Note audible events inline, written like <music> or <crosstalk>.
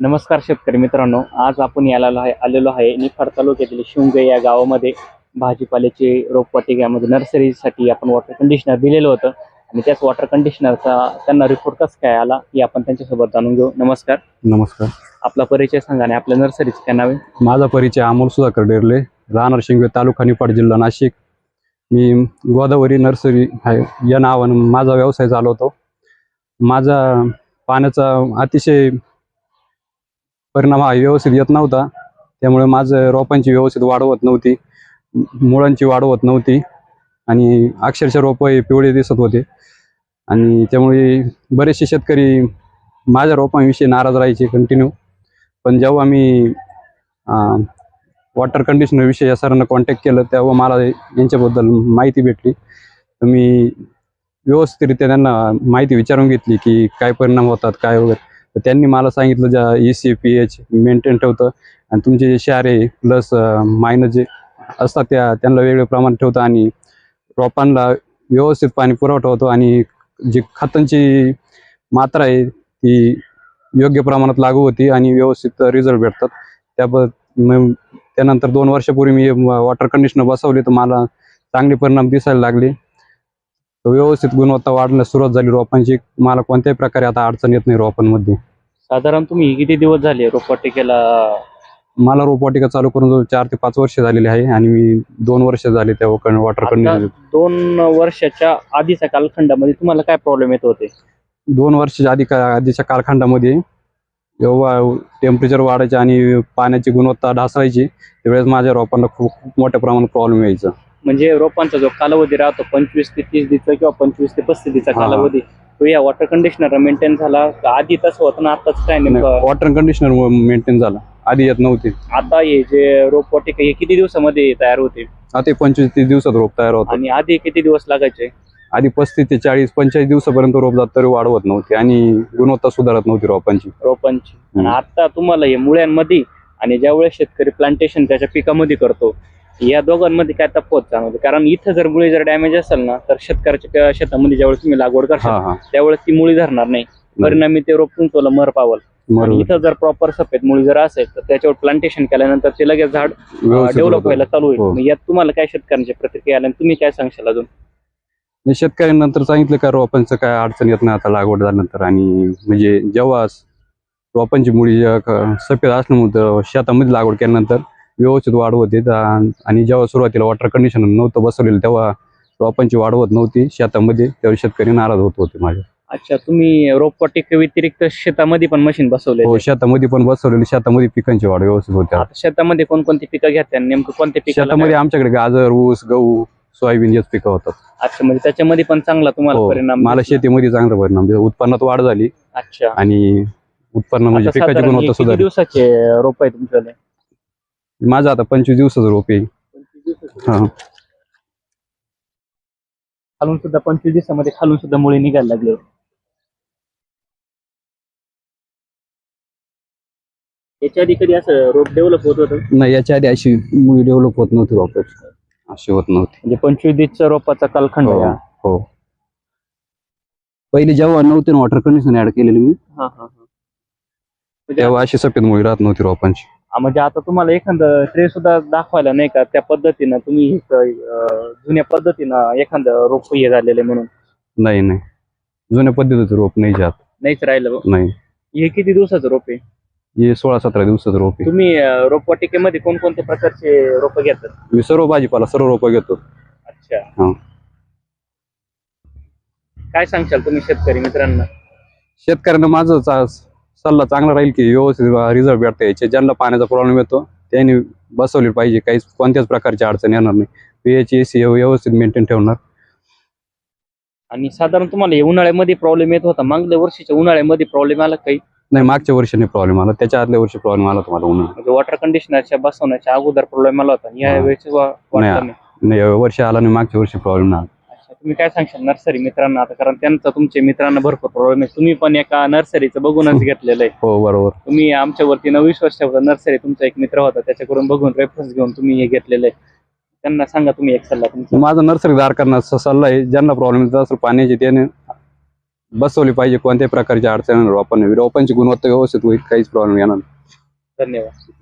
नमस्कार शेतकरी मित्रांनो आज आपण याला आहे आलेलो आहे निफाड तालुक्यातील शिवगे या गावामध्ये. भाजीपाल्याचे रोपवाटिकामध्ये नर्सरीसाठी आपण वॉटर कंडिशनर दिलेलं होतं. आणि त्याच वॉटर कंडिशनरचा त्यांना रिपोर्ट कसं काय आला हे आपण त्यांच्यासोबत जाणून घेऊ. नमस्कार. नमस्कार. आपला परिचय सांगा आणि आपल्या नर्सरीचं काय नाव आहे? माझा परिचय अमोल सुधाकर डेरले राहणार शिंगवे तालुका निफाड जिल्हा नाशिक. मी गोदावरी नर्सरी आहे या नावानं माझा व्यवसाय चालवतो. माझा पाण्याचा अतिशय परिणाम हा व्यवस्थित येत नव्हता. त्यामुळे माझं रोपांची व्यवस्थित वाढ होत नव्हती. मुळांची वाढ होत नव्हती. आणि अक्षरशः रोपं हे पिवळे दिसत होते. आणि त्यामुळे बरेचसे शेतकरी माझ्या रोपांविषयी नाराज राहायचे कंटिन्यू पण जेव्हा मी वॉटर कंडिशनरविषयी या सरांना कॉन्टॅक्ट केलं तेव्हा मला यांच्याबद्दल माहिती भेटली. तर मी व्यवस्थितरित्या त्यांना माहिती विचारून घेतली की काय परिणाम होतात काय वगैरे. तर त्यांनी मला सांगितलं ज्या E C P H maintain ठेवतं. आणि तुमचे जे क्षार आहे प्लस मायनस जे असतात त्या त्यांना वेगळे प्रमाण ठेवतं आणि रोपांना व्यवस्थित पाणी पुरवठा होतो आणि जी खतांची मात्रा आहे ती योग्य प्रमाणात लागू होती आणि व्यवस्थित रिझल्ट भेटतात. त्याबद्दल त्यानंतर दोन वर्षापूर्वी मी वॉटर कंडिशनर बसवले तर मला चांगले परिणाम दिसायला लागले. व्यवस्थित गुणवत्ता वाढण्यास सुरुवात झाली रोपांची. मला कोणत्याही प्रकारे आता अडचण येत नाही रोपांमध्ये. साधारण तुम्ही किती दिवस झाले रोपवाटिकेला? मला रोपवाटिका चालू करून जवळ चार ते पाच वर्ष झालेली आहे आणि मी दोन वर्ष झाले त्या वॉटर दोन वर्षाच्या आधीच्या कालखंडामध्ये तुम्हाला काय प्रॉब्लेम येत होते? दोन वर्षाच्या आधी आधीच्या कालखंडामध्ये जेव्हा टेम्परेचर वाढायचे आणि पाण्याची गुणवत्ता ढासळायची त्यावेळेस माझ्या रोपांना खूप खूप मोठ्या प्रमाणात प्रॉब्लेम यायचा. म्हणजे रोपांचा जो कालावधी राहतो पंचवीस ते तीस दिवसा किंवा पंचवीस ते पस्तीसचा. कालावधी तो या वॉटर कंडिशनर मेंटेन झाला. आधी तसं होतं ना आताच काय नेमकं? वॉटर कंडिशनर मेंटेन झाला. आधी येत नव्हती. आता हे जे रोप वाटिका हे किती दिवसामध्ये तयार होते? आता पंचवीस तीस दिवसात रोप तयार होतं आणि आधी किती दिवस लागायचे? आधी पस्तीस ते चाळीस पंचेचाळीस दिवसापर्यंत रोप जात तरी वाढवत नव्हती आणि गुणवत्ता सुधारत नव्हती रोपांची. रोपांची. आता तुम्हाला हे मुळ्यांमध्ये आणि ज्यावेळेस शेतकरी प्लांटेशन त्याच्या पिकामध्ये करतो या दोघांमध्ये काय तफावत जाणवते? कारण इथं जर मुळी जर डॅमेज असेल ना तर शेतकऱ्याच्या शेतामध्ये ज्यावेळेस तुम्ही लागवड हा करता त्यावेळेस ती मुळी धरणार नाही. परिणामी ते रोप तुमचं मर पावल. आणि बरोबर इथं जर प्रॉपर सफेद मुळी जर असेल तर त्याच्यावर प्लांटेशन केल्यानंतर ते लगेच झाड व्यवस्थित डेव्हलप होतं. व्हायला चालू होईल. हो. मग यात तुम्हाला काय शेतकऱ्यांची प्रतिक्रिया आल्या आणि तुम्ही काय सांगशाल अजून? आणि शेतकऱ्यांनंतर सांगितलं का रोपांचं काय अडचण येत नाही आता लागवड झाल्यानंतर. आणि म्हणजे जेव्हा स- रोपांची मुळी जेव्हा क- सफेद असल्यामुळे शेतामध्ये लागवड केल्यानंतर व्यवस्थित वाढ होते. आणि जेव्हा सुरुवातीला वॉटर कंडिशनर नव्हतं बसवलेलं तेव्हा रोपांची वाढ होत नव्हती. शेतामध्ये त्यावेळी शेतकरी नाराज होत होते माझे अच्छा तुम्ही रोपवाटिके व्यतिरिक्त शेतामध्ये पण मशीन बसवले हो शेतामध्ये पण बसवलेली. शेतामध्ये पिकांची वाढ व्यवस्थित होते आता. शेतामध्ये कोणकोणती पिकं घेतात नेमकं कोणते पिकाला शेतामध्ये आमच्याकडे गाजर ऊस गहू सोयाबीन हेच पिकं होतात? अच्छा म्हणजे त्याच्यामध्ये पण चांगला तुम्हाला हो, परिणाम मला. शेतीमध्ये चांगला परिणाम. उत्पन्नात वाढ झाली. अच्छा. आणि उत्पन्न म्हणजे पिकाची गुणवत्ता सुधारली. दिवसाचे रोप आहे तुमच्याकडे? माझं आता पंचवीस दिवसाचं रोप आहे हा. खालून सुद्धा पंचवीस दिवसामध्ये खालून सुद्धा मुळे निघायला लागले. याच्या आधी कधी असं रोप डेव्हलप होत होतं? नाही याच्या आधी अशी मुळी डेव्हलप होत नव्हती रोपाची अशी होत नव्हती. म्हणजे पंचवीस दिवसच्या रोपाचा कालखंड हो, आहे हा. हो पहिले जेव्हा नव्हते ना वॉटर कंडिशन ऍड केलेली मी हा, हा, हा. म्हणजे तेव्हा अशी सफेद मुळी राहत नव्हती रोपांची. म्हणजे आता तुम्हाला एखादं ट्रे सुद्धा दाखवायला नाही का? त्या पद्धतीनं तुम्ही हे क- अं, जुन्या पद्धतीनं एखादं रोप हे झालेलं आहे म्हणून. नाही नाही. जुन्या पद्धतीचं रोप नाही जात. नाहीच राहिलं. नाही. हे किती दिवसाचं रोप आहे? हे सोळा सतरा दिवसाचं रोप आहे. तुम्ही अं, रोपवाटिकेमध्ये कोणकोणत्या प्रकारचे रोप घेतात? मी सर्व भाजीपाला सर्व रोपं घेतो. अच्छा. हा. काय सांगशाल तुम्ही शेतकरी मित्रांना? शेतकऱ्यांना माझं चा- सल्ला चांगला राहील की व्यवस्थित रिझल्ट भेटता. यायचे ज्यांना पाण्याचा प्रॉब्लेम येतो त्यांनी बसवली पाहिजे. काहीच कोणत्याच प्रकारची अडचण येणार नाही. पीएच एसी व्यवस्थित मेंटेन ठेवणार. आणि साधारण तुम्हाला हे उन्हाळ्यामध्ये प्रॉब्लेम येत होता. मागल्या वर्षीच्या उन्हाळ्यामध्ये प्रॉब्लेम आला काही? नाही मागच्या वर्षी नाही प्रॉब्लेम आला. त्याच्या आदल्या वर्षी प्रॉब्लेम आला तुम्हाला उन्हाळ्यात म्हणजे वॉटर कंडिशनरच्या बसवण्याच्या अगोदर प्रॉब्लेम आला होता. या हा. वेळेस वा- वाटलं नाही. वर्षी आला नाही मागच्या वर्षी प्रॉब्लेम आला. तुम्ही काय सांगशाल? नर्सरी मित्रांना आता कारण त्यांचा तुमच्या मित्रांना भरपूर प्रॉब्लेम आहे. तुम्ही पण एका नर्सरीचं बघूनच <laughs> घेतलेलं आहे हो बरोबर. तुम्ही आमच्यावरती न विश्वास ठेवता नर्सरी तुमचा एक मित्र होता त्याच्याकडून बघून रेफरन्स घेऊन तुम्ही हे घेतलेलं आहे त्यांना सांगा तुम्ही एक सल्ला तुमचा. माझा नर्सरी धारकांना सल्ला आहे ज्यांना प्रॉब्लेम येत असेल पाण्याची त्याने बसवली पाहिजे कोणत्याही प्रकारची अडचण रोपांना रोपांची गुणवत्ता व्यवस्थित होईल काहीच प्रॉब्लेम येणार नाही. धन्यवाद.